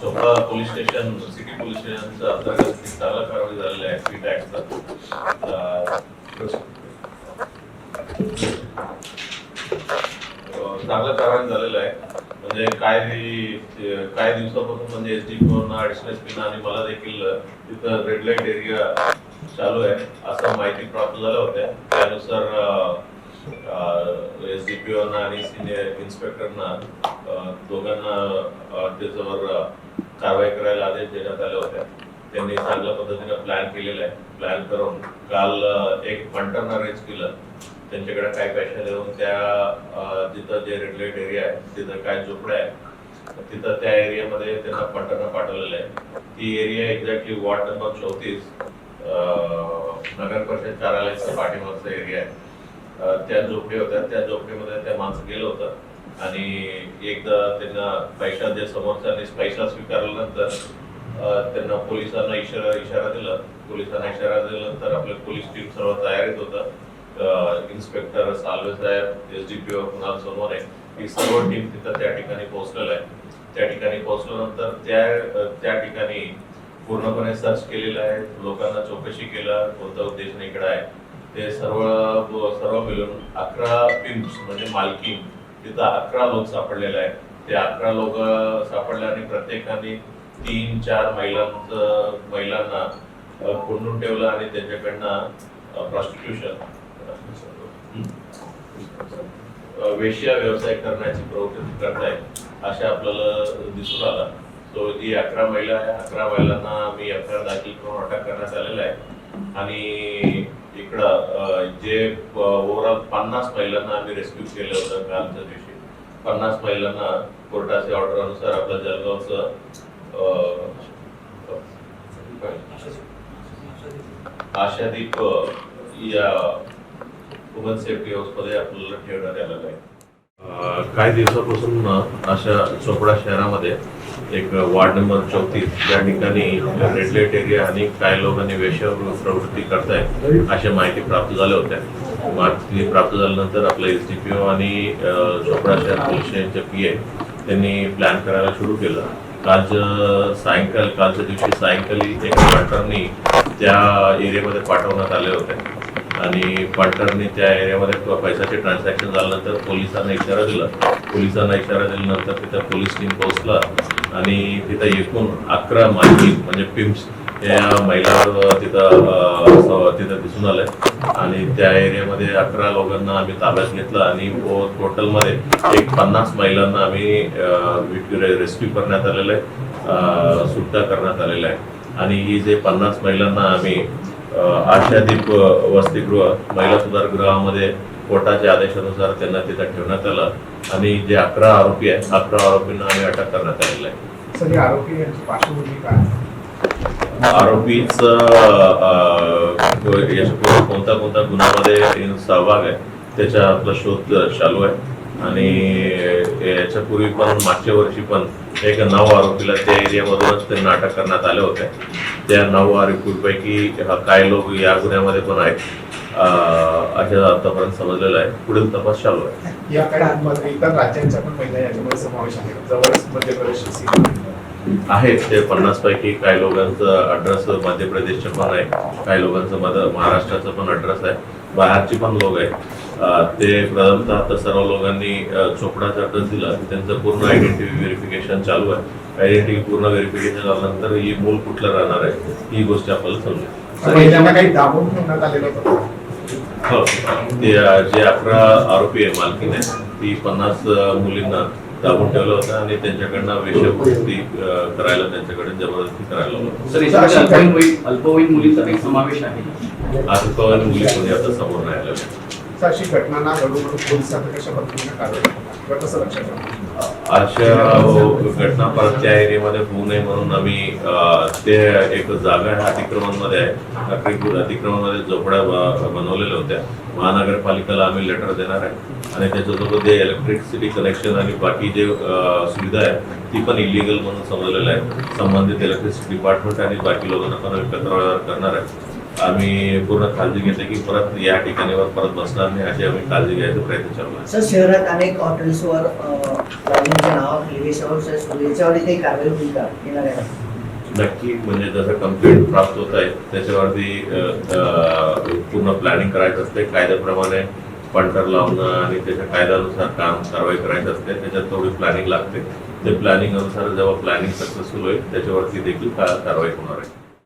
Chopda police station city police स्टेशनच्या अंतर्गत चांगला कारवाई झालेला आहे फी टॅक्सचा चांगला कारवाई झालेलं आहे. म्हणजे काय काही दिवसापासून म्हणजे एस डी ऍडिशनल पिन आणि मला देखील तिथं रेड लाइट एरिया चालू आहे असं माहिती प्राप्त झाल्या होत्या त्यानुसार एस डी पी आणि सिनियर इन्स्पेक्टरना दोघांना त्याच्यावर कारवाई करायला आदेश देण्यात आले होते. त्यांनी चांगल्या पद्धतीने प्लॅन केलेला आहे. प्लॅन करून काल एक पंटरना अरेंज केलं. त्यांच्याकडे काय पैसे देऊन त्या जिथं जे रेड एरिया आहे तिथं काय झोपड्या आहे तिथं त्या एरियामध्ये त्यांना पंटरना पाठवलेलं आहे. ती एरिया एक्झॅक्टली वॉर्ड नंबर चौतीस नगर परिषद कार्यालयाच्या पाठीमागचा एरिया आहे. त्या झोपडी होत्या. त्या झोपडीमध्ये त्या माणसं गेलं होतं. आणि एकदा त्यांना पैसा जे समोरच्यानी पैसा स्वीकारल्यानंतर त्यांना पोलिसांना इशारा इशारा दिला. पोलिसांना इशारा दिल्यानंतर आपलं पोलीस टीम सर्व तयारीत होतं. इन्स्पेक्टर साल्वे साहेब S D P O Kunal Sonawane ही सर्व टीम तिथं त्या ठिकाणी पोहोचलेलं आहे. त्या ठिकाणी पोहोचल्यानंतर त्या त्या ठिकाणी पूर्णपणे सर्च केलेलं आहे. लोकांना चौकशी केलं. कोणत्या उद्देशाने इकडे आहे. ते सर्व सर्व मिळून अकरा पिम्स म्हणजे मालकीन तिथं अकरा लोक सापडलेले आहेत. ते अकरा लोक सापडले आणि प्रत्येकाने तीन चार महिलांचं महिलांना कोंडून ठेवलं आणि त्यांच्याकडनं प्रॉस्टिट्यूशन वेश्या व्यवसाय करण्याची प्रवृत्ती करताय असे आपल्याला दिसून आला. सो जी अकरा महिला आहे. अकरा महिलांना आम्ही अकरा दाखल करून अटक करण्यात आलेला आहे. आणि इकडं जे ओव्हरऑल पन्नास महिलांना आम्ही रेस्क्यू केलं होतं कालच्या दिवशी. पन्नास महिलांना कोर्टाच्या ऑर्डर अनुसार आपल्या जळगावचं आशादीप या वुमन सेफ्टी हाऊसमध्ये आपल्याला ठेवण्यात आलेलं आहे. काही दिवसापासून अशा चोपडा शहरामध्ये एक वार्ड नंबर चौतीस या ठिकाणी रेड एरिया आणि काही लोकांनी वेश्या प्रवृत्ती करतायत अशा माहिती प्राप्त झाल्या होत्या. माहिती प्राप्त झाल्यानंतर आपल्या एस डी पी ओ आणि चोपडा शहर पोलीस पी ए त्यांनी प्लॅन करायला सुरू केलं. काल सायंकाळ कालच्या दिवशी सायंकाळी एका पार्टनरनी त्या एरियामध्ये पाठवण्यात आले होते आणि पार्टनरने त्या एरियामध्ये पैशाचे ट्रान्झॅक्शन झाल्यानंतर पोलिसांना इशारा दिला. पोलिसांना इशारा दिल्यानंतर तिथं पोलीस टीम पोहोचला आणि तिथं एकूण अकरा माहिती म्हणजे पिम्स या महिला तिथं तिथं दिसून आल्या आणि त्या एरियामध्ये अकरा लोकांना आम्ही ताब्यात घेतलं आणि टोटलमध्ये एक पन्नास महिलांना आम्ही रेस्क्यू करण्यात आलेलं आहे सुट्टा करण्यात आलेल्या आहे. आणि ही जे पन्नास महिलांना आम्ही आशादीप वसतिगृह महिला सुधार गृहामध्ये कोर्टाच्या आदेशानुसार त्यांना तिथं ठेवण्यात आलं. आणि जे अकरा आरोपी आहेत अकरा आरोपींना आम्ही अटक करण्यात आलेलं आहे. आरोपीच कोणता कोणता गुन्ह्यामध्ये सहभाग आहे त्याचा आपला शोध चालू आहे. आणि याच्यापूर्वी पण मागच्या वर्षी पण एक नऊ आरोपीला त्या एरियामधूनच त्यांना अटक करण्यात आले होते. त्या नऊ आरोपीपैकी काही लोक या गुन्ह्यामध्ये पण आहेत. अं, असं आतापर्यंत समजलेलं आहे. पुढील तपास चालू आहे. या काही मध्ये इतर राज्यांच्या पण महिला याच्यामध्ये समावेश आहे. जवळच मध्य प्रदेश सीमा आहेत ते पन्नास पैकी काही लोकांचं अड्रेस मध्य प्रदेशचे पण आहे. काही लोकांचं महाराष्ट्राचं पण अड्रेस आहे. बाहेरची पण लोक आहेत. ते प्रथमतः तर सर्व लोकांनी अं, चोपडाचा अड्रेस दिला. की त्यांचं पूर्ण आयडेंटिटी व्हेरिफिकेशन चालू आहे. आयडेंटिटी पूर्ण व्हेरिफिकेशन झाल्यानंतर ही मूल कुठलं राहणार आहे? ही गोष्ट आपल्याला समजेल. महिलांना काही दाबून ठेवण्यात आलेलं होतं हो. ते जे अकरा आरोपी आहे मालकीन आहे ती पन्नास मुलींना दाबून ठेवलं होतं आणि त्यांच्याकडनं अं, करायला त्यांच्याकडे जबरदस्ती करायला होतं. अल्पवयीन अल्पवयीन मुलींचा काही समावेश आहे? आज पवन मुली कोणी आता समोर नाही आलेल्या तर अशी घटना ना घडू म्हणून कशा पद्धतीने कारवाई किंवा कसं लक्षात अशा घटना परत त्या एरियामध्ये होऊ नये म्हणून आम्ही ते एक जागा आहे अतिक्रमणमध्ये आहे. अतिक्रमणमध्ये झोपड्या बनवलेल्या होत्या. महानगरपालिकेला आम्ही लेटर देणार आहे. आणि त्याच्यासोबत जे इलेक्ट्रिसिटी कनेक्शन आणि बाकी जे सुविधा आहे ती पण इलिगल म्हणून समजलेलं आहे संबंधित इलेक्ट्रिसिटी डिपार्टमेंट आणि बाकी लोकांना पण आम्ही तक्रार करणार आहे. आम्ही पूर्ण काळजी घेते की परत या ठिकाणीवर परत बसणार नाही अशी आम्ही काळजी घ्यायचा प्रयत्न चालू आहे. सर शहरात अनेक हॉटेल्सवर अ, प्लॅनिंगच्या नावाखाली याच्यावर याच्यावरती काही कारवाई होईल का? येणाऱ्या नक्की म्हणजे जसं कंप्लेंट प्राप्त होत आहे त्याच्यावरती पूर्ण प्लॅनिंग करायचं असते. कायद्याप्रमाणे पंटर लावणं आणि त्याच्या कायद्यानुसार काम कारवाई करायची असते. त्याच्यात थोडी प्लॅनिंग लागते. ते प्लॅनिंग अनुसार जेव्हा प्लॅनिंग सक्सेसफुल होईल त्याच्यावरती देखील कारवाई होणार आहे.